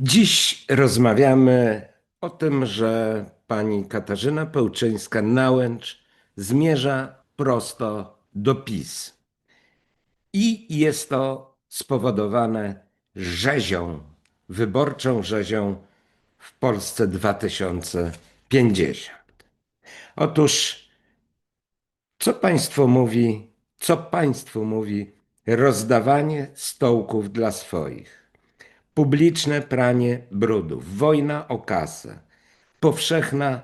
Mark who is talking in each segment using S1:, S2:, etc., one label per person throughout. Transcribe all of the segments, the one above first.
S1: Dziś rozmawiamy o tym, że pani Katarzyna Pełczyńska-Nałęcz zmierza prosto do PiS. I jest to spowodowane rzezią, wyborczą rzezią w Polsce 2050. Otóż, co państwo mówi, co państwu mówi rozdawanie stołków dla swoich? Publiczne pranie brudów, wojna o kasę, powszechna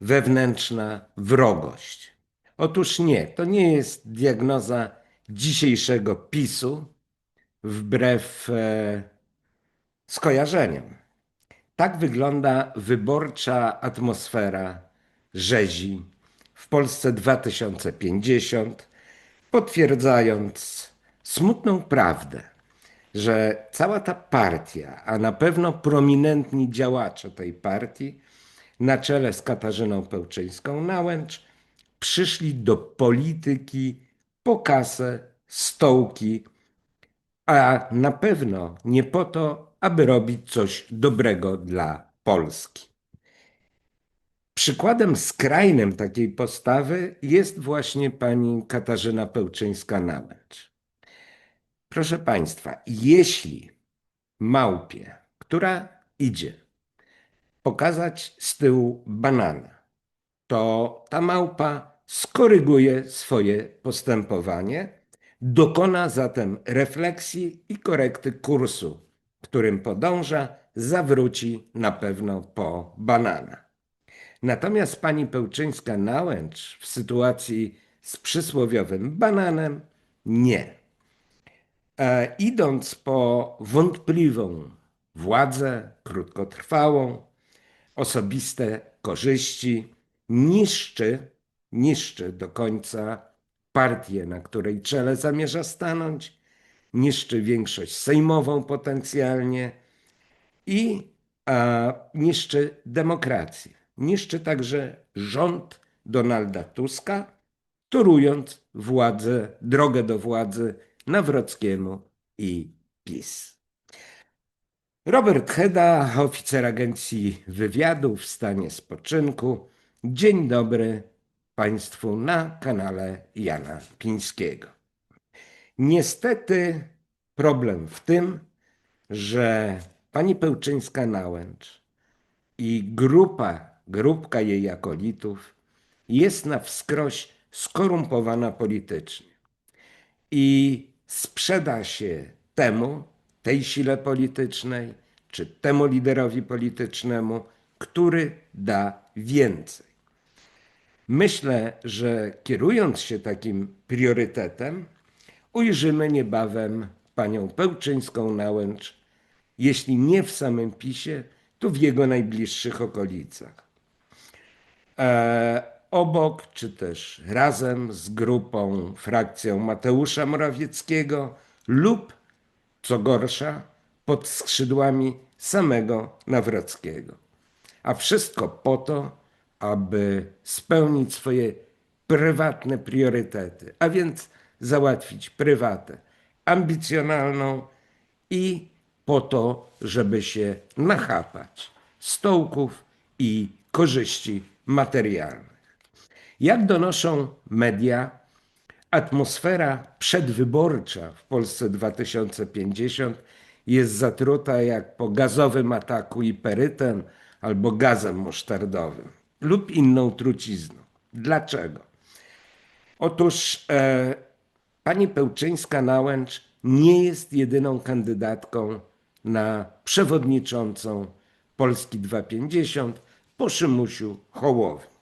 S1: wewnętrzna wrogość. Otóż nie, to nie jest diagnoza dzisiejszego PiSu, wbrew e, skojarzeniom. Tak wygląda wyborcza atmosfera rzezi w Polsce 2050, potwierdzając smutną prawdę że cała ta partia, a na pewno prominentni działacze tej partii, na czele z Katarzyną Pełczyńską-Nałęcz, przyszli do polityki po kasę, stołki, a na pewno nie po to, aby robić coś dobrego dla Polski. Przykładem skrajnym takiej postawy jest właśnie pani Katarzyna Pełczyńska-Nałęcz. Proszę Państwa, jeśli małpie, która idzie, pokazać z tyłu banana, to ta małpa skoryguje swoje postępowanie, dokona zatem refleksji i korekty kursu, którym podąża, zawróci na pewno po banana. Natomiast pani Pełczyńska-Nałęcz w sytuacji z przysłowiowym bananem nie. E, idąc po wątpliwą władzę krótkotrwałą, osobiste korzyści, niszczy, niszczy do końca partię, na której czele zamierza stanąć, niszczy większość sejmową potencjalnie i a, niszczy demokrację. Niszczy także rząd Donalda Tuska, torując władzę, drogę do władzy Nawrockiemu i PiS. Robert Heda, oficer agencji wywiadu w stanie spoczynku. Dzień dobry Państwu na kanale Jana Pińskiego. Niestety problem w tym, że pani Pełczyńska-Nałęcz i grupa, grupka jej akolitów jest na wskroś skorumpowana politycznie. I sprzeda się temu, tej sile politycznej, czy temu liderowi politycznemu, który da więcej. Myślę, że kierując się takim priorytetem, ujrzymy niebawem panią Pełczyńską Nałęcz, jeśli nie w samym PiSie, to w jego najbliższych okolicach. E, obok, czy też razem z grupą, frakcją Mateusza Morawieckiego lub, co gorsza, pod skrzydłami samego Nawrockiego. A wszystko po to, aby spełnić swoje prywatne priorytety, a więc załatwić prywatę ambicjonalną i po to, żeby się nachapać stołków i korzyści materialnych. Jak donoszą media, atmosfera przedwyborcza w Polsce 2050 jest zatruta jak po gazowym ataku iperytem albo gazem musztardowym lub inną trucizną. Dlaczego? Otóż e, pani Pełczyńska-Nałęcz nie jest jedyną kandydatką na przewodniczącą Polski 250 po Szymusiu Hołowni.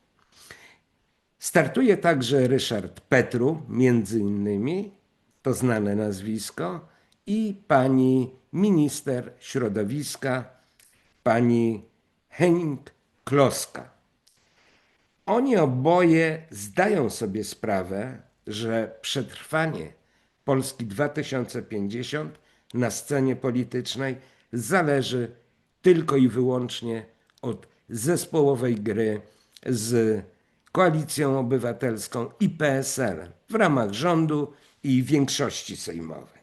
S1: Startuje także Ryszard Petru, między innymi, to znane nazwisko, i pani minister środowiska, pani Henning Kloska. Oni oboje zdają sobie sprawę, że przetrwanie Polski 2050 na scenie politycznej zależy tylko i wyłącznie od zespołowej gry z Koalicją Obywatelską i PSL w ramach rządu i większości sejmowej.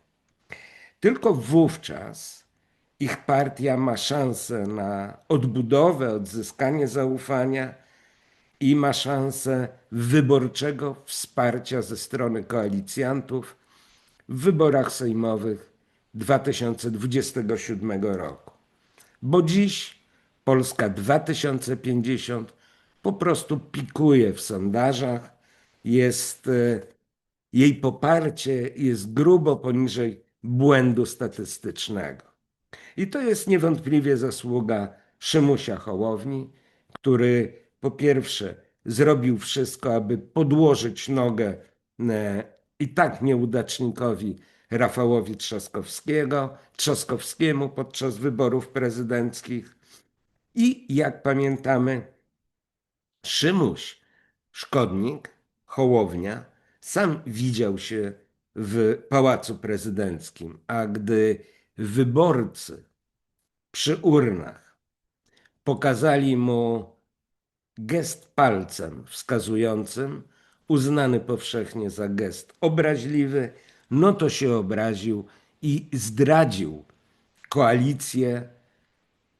S1: Tylko wówczas ich partia ma szansę na odbudowę, odzyskanie zaufania i ma szansę wyborczego wsparcia ze strony koalicjantów w wyborach sejmowych 2027 roku. Bo dziś Polska 2050 po prostu pikuje w sondażach, jest, e, jej poparcie jest grubo poniżej błędu statystycznego. I to jest niewątpliwie zasługa Szymusia Hołowni, który po pierwsze zrobił wszystko, aby podłożyć nogę e, i tak nieudacznikowi Rafałowi Trzaskowskiego, Trzaskowskiemu podczas wyborów prezydenckich. I jak pamiętamy, Szymuś, szkodnik, Hołownia, sam widział się w Pałacu Prezydenckim, a gdy wyborcy przy urnach pokazali mu gest palcem wskazującym, uznany powszechnie za gest obraźliwy, no to się obraził i zdradził koalicję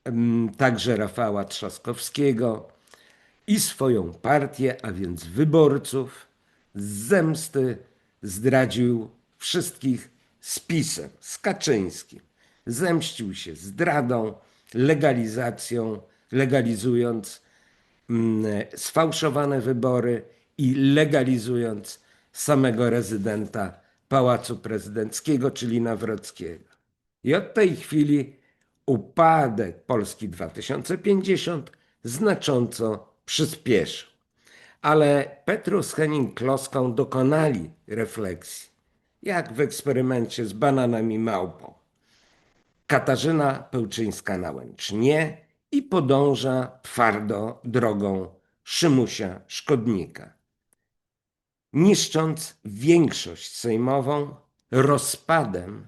S1: em, także Rafała Trzaskowskiego i swoją partię, a więc wyborców, z zemsty zdradził wszystkich z PiSem, z Kaczyńskim. Zemścił się zdradą, legalizacją, legalizując mm, sfałszowane wybory i legalizując samego rezydenta Pałacu Prezydenckiego, czyli Nawrockiego. I od tej chwili upadek Polski 2050 znacząco przyspieszył. Ale Petrus Henning Kloską dokonali refleksji, jak w eksperymencie z bananami małpą. Katarzyna Pełczyńska-Nałęcz i podąża twardo drogą Szymusia Szkodnika. Niszcząc większość sejmową rozpadem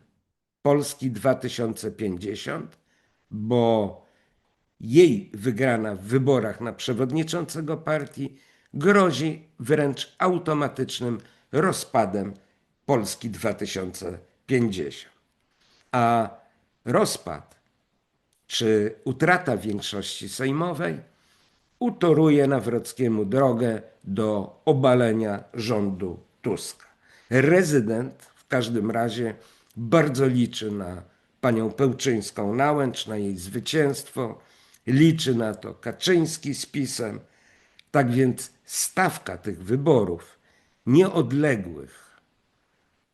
S1: Polski 2050, bo jej wygrana w wyborach na przewodniczącego partii grozi wręcz automatycznym rozpadem Polski 2050. A rozpad czy utrata większości sejmowej utoruje Nawrockiemu drogę do obalenia rządu Tuska. Rezydent w każdym razie bardzo liczy na panią Pełczyńską Nałęcz, na jej zwycięstwo, liczy na to Kaczyński z PiSem. Tak więc stawka tych wyborów nieodległych,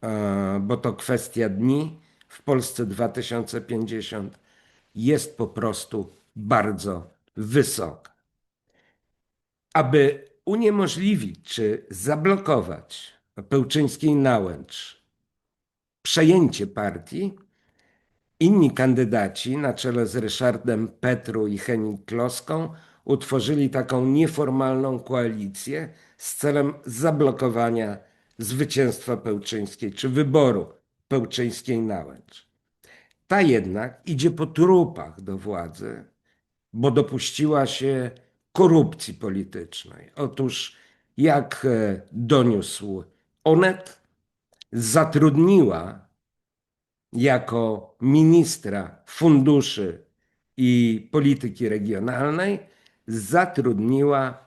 S1: e, bo to kwestia dni w Polsce 2050, jest po prostu bardzo wysoka. Aby uniemożliwić czy zablokować Pełczyńskiej Nałęcz przejęcie partii, inni kandydaci na czele z Ryszardem Petru i Henning Kloską utworzyli taką nieformalną koalicję z celem zablokowania zwycięstwa Pełczyńskiej czy wyboru Pełczyńskiej Nałęcz. Ta jednak idzie po trupach do władzy, bo dopuściła się korupcji politycznej. Otóż, jak e, doniósł Onet, zatrudniła jako ministra funduszy i polityki regionalnej, zatrudniła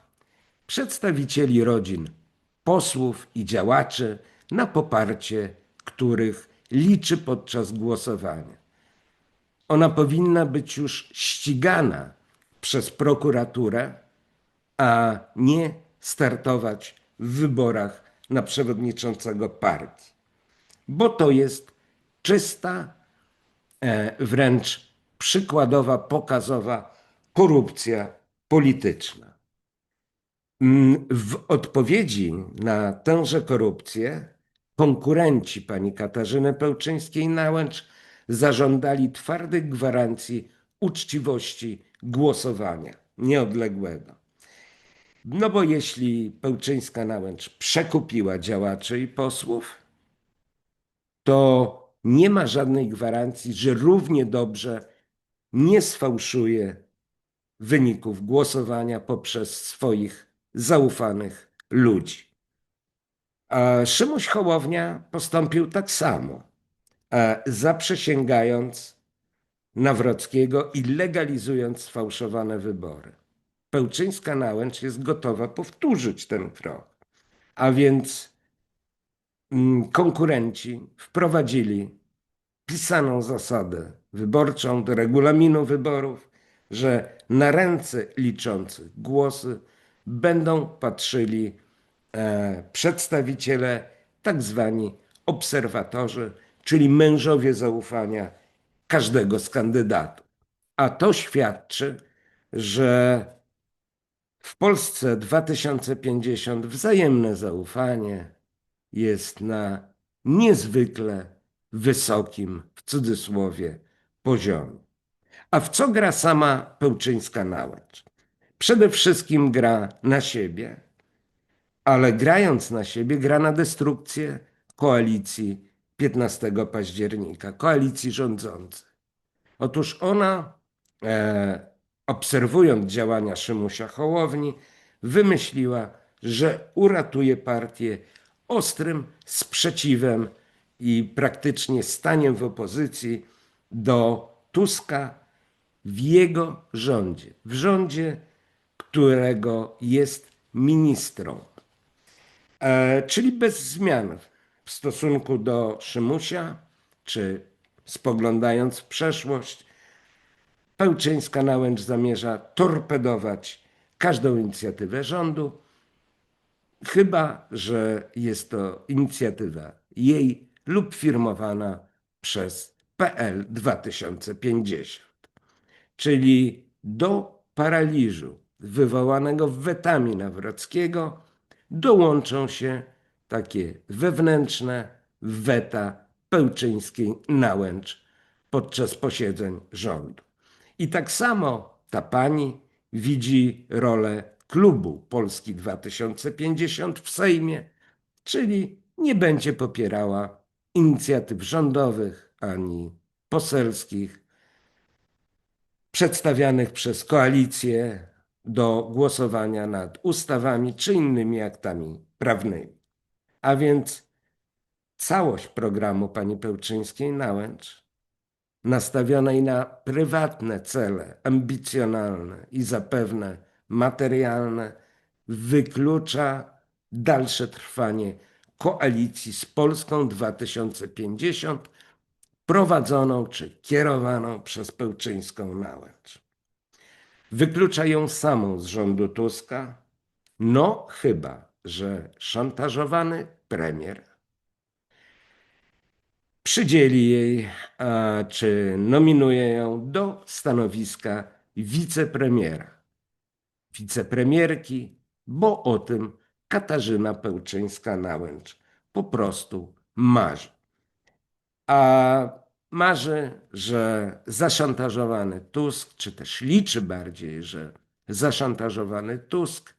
S1: przedstawicieli rodzin posłów i działaczy, na poparcie których liczy podczas głosowania. Ona powinna być już ścigana przez prokuraturę, a nie startować w wyborach na przewodniczącego partii, bo to jest czysta, e, wręcz przykładowa, pokazowa korupcja polityczna. Mm, W odpowiedzi na tęże korupcję konkurenci pani Katarzyny Pełczyńskiej-Nałęcz zażądali twardych gwarancji uczciwości głosowania nieodległego. No bo jeśli Pełczyńska-Nałęcz przekupiła działaczy i posłów, to nie ma żadnej gwarancji, że równie dobrze nie sfałszuje wyników głosowania poprzez swoich zaufanych ludzi. A Szymuś Hołownia postąpił tak samo, e, zaprzysięgając Nawrockiego i legalizując sfałszowane wybory. Pełczyńska Nałęcz jest gotowa powtórzyć ten krok. A więc konkurenci wprowadzili pisaną zasadę wyborczą do regulaminu wyborów, że na ręce liczących głosy będą patrzyli e, przedstawiciele, tak zwani obserwatorzy, czyli mężowie zaufania każdego z kandydatów. A to świadczy, że w Polsce 2050 wzajemne zaufanie jest na niezwykle wysokim, w cudzysłowie, poziomie. A w co gra sama Pełczyńska Nałęcz? Przede wszystkim gra na siebie, ale grając na siebie, gra na destrukcję koalicji 15 października, koalicji rządzącej. Otóż ona, e, obserwując działania Szymusia Hołowni, wymyśliła, że uratuje partię ostrym sprzeciwem i praktycznie staniem w opozycji do Tuska w jego rządzie, w rządzie, którego jest ministrą. E, czyli bez zmian w stosunku do Szymusia, czy spoglądając w przeszłość, Pełczyńska Nałęcz zamierza torpedować każdą inicjatywę rządu, chyba że jest to inicjatywa jej lub firmowana przez PL 2050. Czyli do paraliżu wywołanego wetami Nawrockiego dołączą się takie wewnętrzne weta pełczyńskiej nałęcz podczas posiedzeń rządu. I tak samo ta pani widzi rolę klubu Polski 2050 w Sejmie, czyli nie będzie popierała inicjatyw rządowych ani poselskich przedstawianych przez koalicję do głosowania nad ustawami czy innymi aktami prawnymi. A więc całość programu pani Pełczyńskiej Nałęcz nastawionej na prywatne cele, ambicjonalne i zapewne materialne, wyklucza dalsze trwanie koalicji z Polską 2050, prowadzoną czy kierowaną przez Pełczyńską Nałęcz. Wyklucza ją samą z rządu Tuska, no chyba, że szantażowany premier przydzieli jej, a, czy nominuje ją do stanowiska wicepremiera, wicepremierki, bo o tym Katarzyna Pełczyńska-Nałęcz po prostu marzy. A marzy, że zaszantażowany Tusk, czy też liczy bardziej, że zaszantażowany Tusk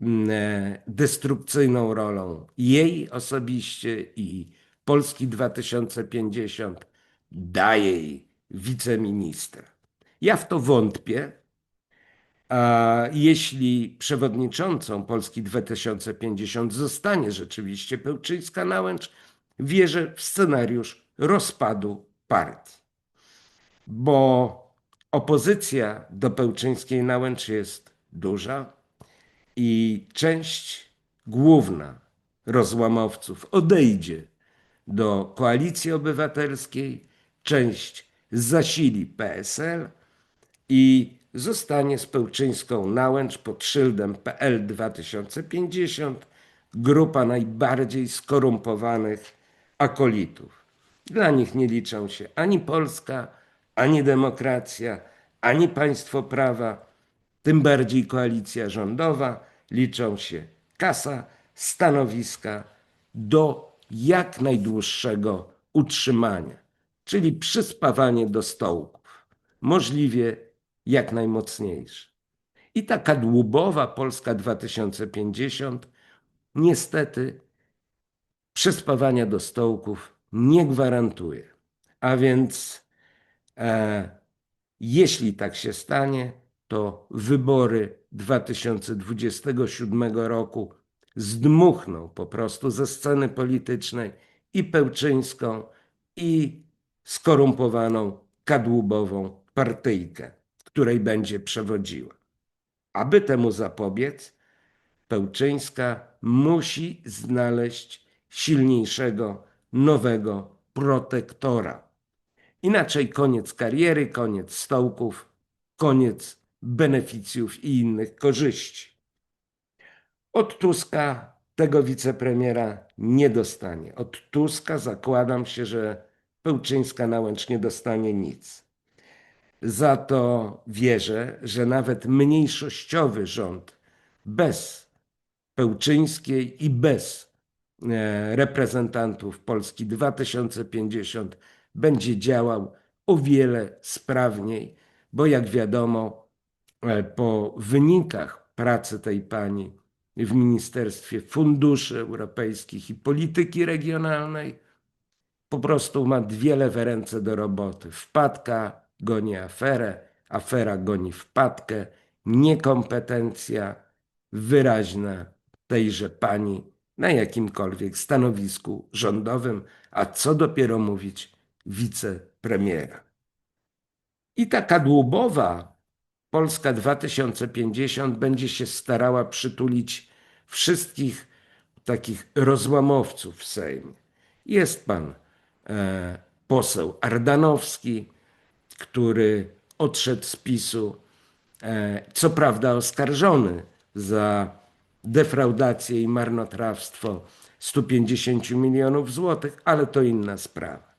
S1: mm, e, destrukcyjną rolą jej osobiście i Polski 2050 daje jej wiceministra. Ja w to wątpię, a jeśli przewodniczącą Polski 2050 zostanie rzeczywiście Pełczyńska Nałęcz, wierzę w scenariusz rozpadu partii. Bo opozycja do Pełczyńskiej Nałęcz jest duża i część główna rozłamowców odejdzie do koalicji obywatelskiej, część zasili PSL i zostanie z Pełczyńską Nałęcz pod szyldem PL 2050 grupa najbardziej skorumpowanych akolitów. Dla nich nie liczą się ani Polska, ani demokracja, ani państwo prawa, tym bardziej koalicja rządowa. Liczą się kasa, stanowiska do jak najdłuższego utrzymania, czyli przyspawanie do stołków, możliwie jak najmocniejsze. I taka dłubowa Polska 2050 niestety przyspawania do stołków nie gwarantuje. A więc e, jeśli tak się stanie, to wybory 2027 roku zdmuchną po prostu ze sceny politycznej i Pełczyńską, i skorumpowaną kadłubową partyjkę, której będzie przewodziła. Aby temu zapobiec, Pełczyńska musi znaleźć silniejszego, nowego protektora. Inaczej koniec kariery, koniec stołków, koniec beneficjów i innych korzyści. Od Tuska tego wicepremiera nie dostanie. Od Tuska zakładam się, że Pełczyńska nałęcz nie dostanie nic. Za to wierzę, że nawet mniejszościowy rząd bez Pełczyńskiej i bez e, reprezentantów Polski 2050 będzie działał o wiele sprawniej, bo jak wiadomo, e, po wynikach pracy tej pani w Ministerstwie Funduszy Europejskich i Polityki Regionalnej po prostu ma dwie lewe ręce do roboty. Wpadka goni aferę, afera goni wpadkę, niekompetencja wyraźna tejże pani na jakimkolwiek stanowisku rządowym, a co dopiero mówić wicepremiera. I taka dłubowa Polska 2050 będzie się starała przytulić wszystkich takich rozłamowców w Sejmie. Jest pan e, poseł Ardanowski, który odszedł z PiSu, e, co prawda oskarżony za defraudację i marnotrawstwo 150 milionów złotych, ale to inna sprawa.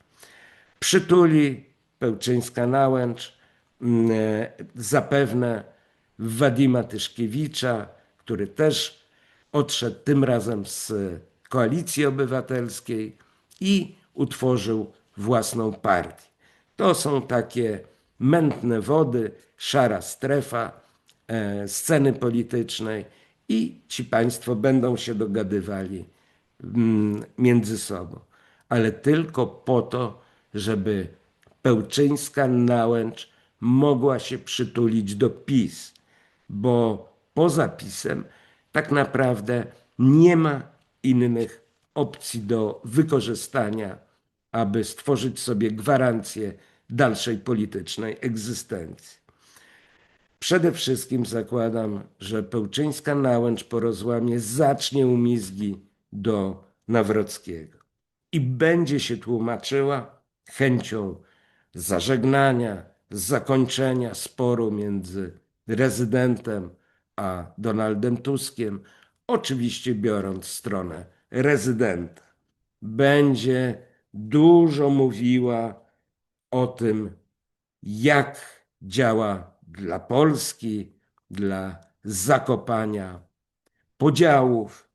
S1: Przytuli Pełczyńska Nałęcz, mm, e, zapewne Wadima Tyszkiewicza, który też odszedł tym razem z Koalicji Obywatelskiej i utworzył własną partię. To są takie mętne wody, szara strefa e, sceny politycznej i ci państwo będą się dogadywali mm, między sobą, ale tylko po to, żeby Pełczyńska Nałęcz mogła się przytulić do PiS, bo poza PiSem tak naprawdę nie ma innych opcji do wykorzystania, aby stworzyć sobie gwarancję dalszej politycznej egzystencji. Przede wszystkim zakładam, że Pełczyńska Nałęcz po rozłamie zacznie umizgi do Nawrockiego i będzie się tłumaczyła chęcią zażegnania, zakończenia sporu między rezydentem a Donaldem Tuskiem, oczywiście biorąc stronę rezydenta. Będzie dużo mówiła o tym, jak działa dla Polski, dla zakopania podziałów,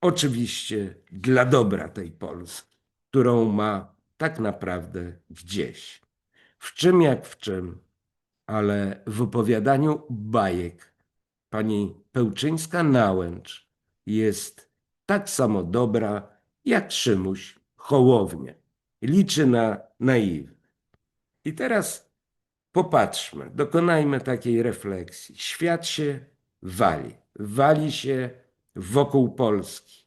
S1: oczywiście dla dobra tej Polski, którą ma tak naprawdę gdzieś. W czym jak w czym, ale w opowiadaniu bajek pani Pełczyńska-Nałęcz jest tak samo dobra jak Szymuś Hołownia. Liczy na naiw. I teraz popatrzmy, dokonajmy takiej refleksji. Świat się wali. Wali się wokół Polski.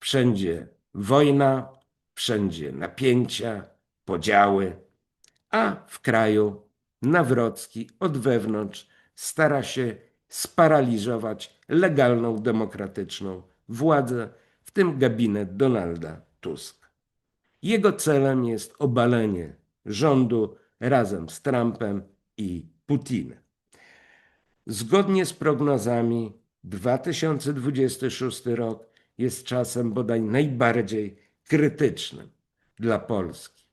S1: Wszędzie wojna, wszędzie napięcia, podziały, a w kraju Nawrocki od wewnątrz stara się sparaliżować legalną, demokratyczną władzę, w tym gabinet Donalda Tuska. Jego celem jest obalenie rządu razem z Trumpem i Putinem. Zgodnie z prognozami, 2026 rok jest czasem bodaj najbardziej krytycznym dla Polski.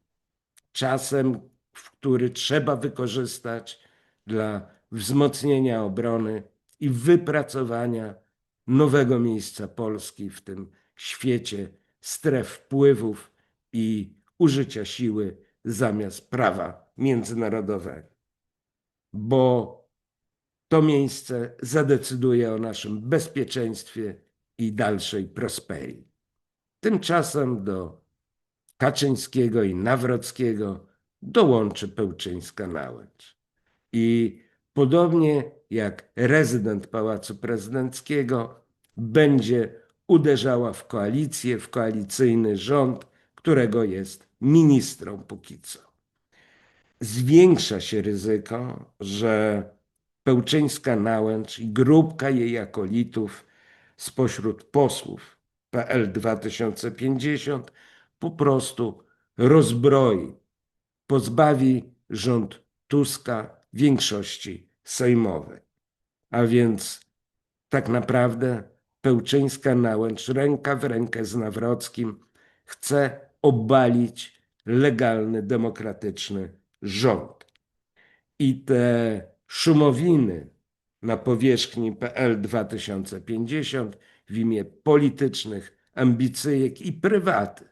S1: Czasem, w który trzeba wykorzystać dla wzmocnienia obrony i wypracowania nowego miejsca Polski w tym świecie stref wpływów i użycia siły zamiast prawa międzynarodowego. Bo to miejsce zadecyduje o naszym bezpieczeństwie i dalszej prosperii. Tymczasem do Kaczyńskiego i Nawrockiego dołączy Pełczyńska Nałęcz. I podobnie jak rezydent Pałacu Prezydenckiego będzie uderzała w koalicję, w koalicyjny rząd, którego jest ministrą póki co. zwiększa się ryzyko, że Pełczyńska Nałęcz i grupka jej akolitów spośród posłów PL 2050 po prostu rozbroi, pozbawi rząd Tuska większości sejmowej. A więc tak naprawdę Pełczyńska Nałęcz ręka w rękę z Nawrockim chce obalić legalny, demokratyczny rząd. I te szumowiny na powierzchni PL 2050 w imię politycznych ambicyjek i prywaty,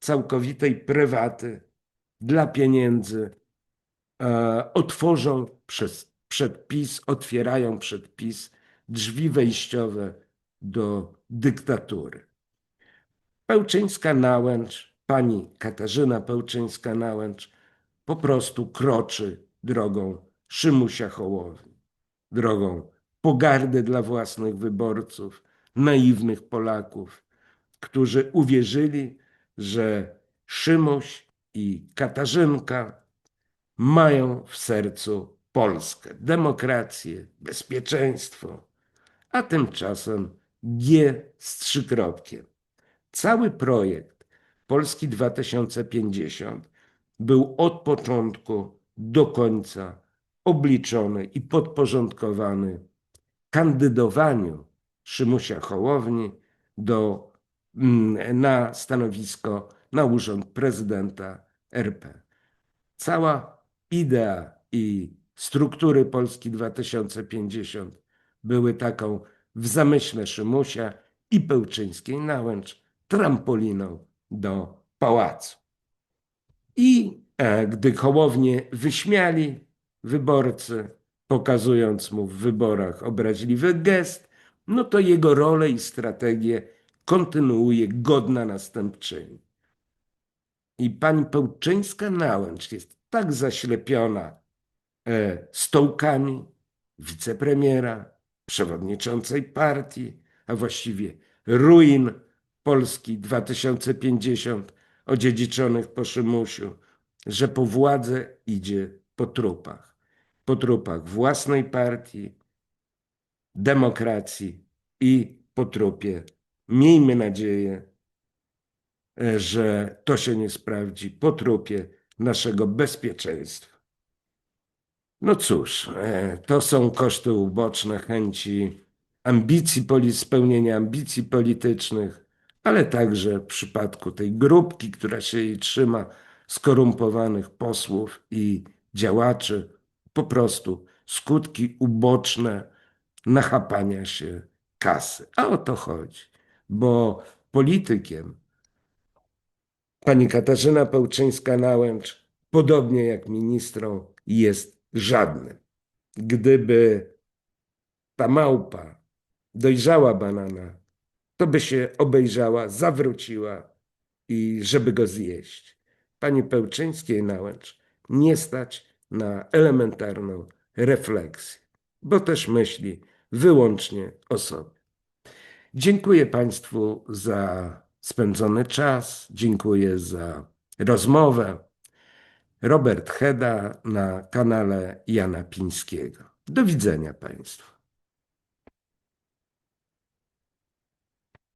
S1: całkowitej prywaty dla pieniędzy, e, otworzą przez, przed PiS, otwierają przed PiS drzwi wejściowe do dyktatury. Pełczyńska-Nałęcz, pani Katarzyna Pełczyńska-Nałęcz po prostu kroczy drogą Szymusia Hołowni, drogą pogardy dla własnych wyborców, naiwnych Polaków, którzy uwierzyli, że Szymuś i Katarzynka mają w sercu Polskę, demokrację, bezpieczeństwo, a tymczasem G z trzykropkiem. Cały projekt Polski 2050 był od początku do końca obliczony i podporządkowany kandydowaniu Szymusia Hołowni do, mm, na stanowisko, na urząd prezydenta RP. Cała idea i struktury Polski 2050 były taką w zamyśle Szymusia i Pełczyńskiej Nałęcz trampoliną do pałacu. I e, gdy Hołownię wyśmiali wyborcy, pokazując mu w wyborach obraźliwy gest, no to jego rolę i strategię kontynuuje godna następczyni. I pani Pełczyńska-Nałęcz jest tak zaślepiona e, stołkami wicepremiera, przewodniczącej partii, a właściwie ruin Polski 2050 odziedziczonych po Szymusiu, że po władzę idzie po trupach. Po trupach własnej partii, demokracji i po trupie. Miejmy nadzieję, e, że to się nie sprawdzi po trupie naszego bezpieczeństwa. No cóż, e, to są koszty uboczne chęci ambicji, spełnienia ambicji politycznych, ale także w przypadku tej grupki, która się jej trzyma, skorumpowanych posłów i działaczy, po prostu skutki uboczne nachapania się kasy. A o to chodzi, bo politykiem pani Katarzyna Pełczyńska-Nałęcz, podobnie jak ministrą, jest żadnym. Gdyby ta małpa dojrzała banana, to by się obejrzała, zawróciła i żeby go zjeść. Pani Pełczyńskiej Nałęcz nie stać na elementarną refleksję, bo też myśli wyłącznie o sobie. Dziękuję Państwu za spędzony czas, dziękuję za rozmowę. Robert Heda na kanale Jana Pińskiego. Do widzenia Państwu.